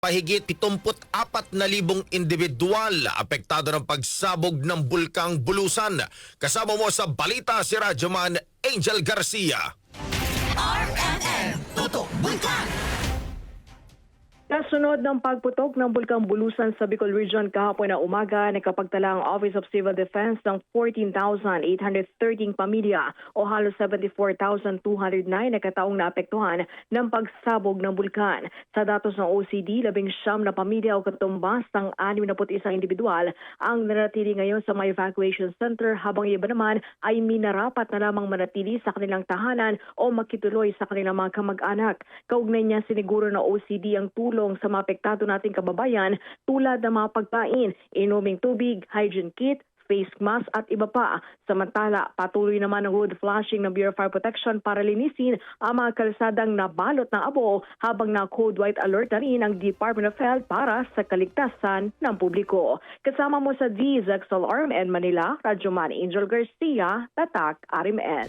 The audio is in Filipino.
Pahigit 74,000 individual apektado ng pagsabog ng bulkang Bulusan. Kasama mo sa balita si Radyoman Angel Garcia. Kasunod ng pagputok ng Bulkang Bulusan sa Bicol Region kahapon na umaga, nakapagtala ang Office of Civil Defense ng 14,813 pamilya o halos 74,209 na kataong naapektuhan ng pagsabog ng bulkan. Sa datos ng OCD, labing siyam na pamilya o katumbas ng 61 individual ang nanatili ngayon sa may evacuation center habang iba naman ay minarapat na lamang manatili sa kanilang tahanan o makituloy sa kanilang mga kamag-anak. Kaugnay niya siniguro na OCD ang tulong sa mga apektado nating kababayan tulad ng mga pagkain, inuming tubig, hygiene kit, face mask at iba pa. Samantala, patuloy naman ang road flushing ng Bureau of Fire Protection para linisin ang mga kalsadang nabalot ng abo habang na code white alert na rin ang Department of Health para sa kaligtasan ng publiko. Kasama mo sa DZXL RMN Manila, Radyo Man Angel Garcia, Tatak RMN.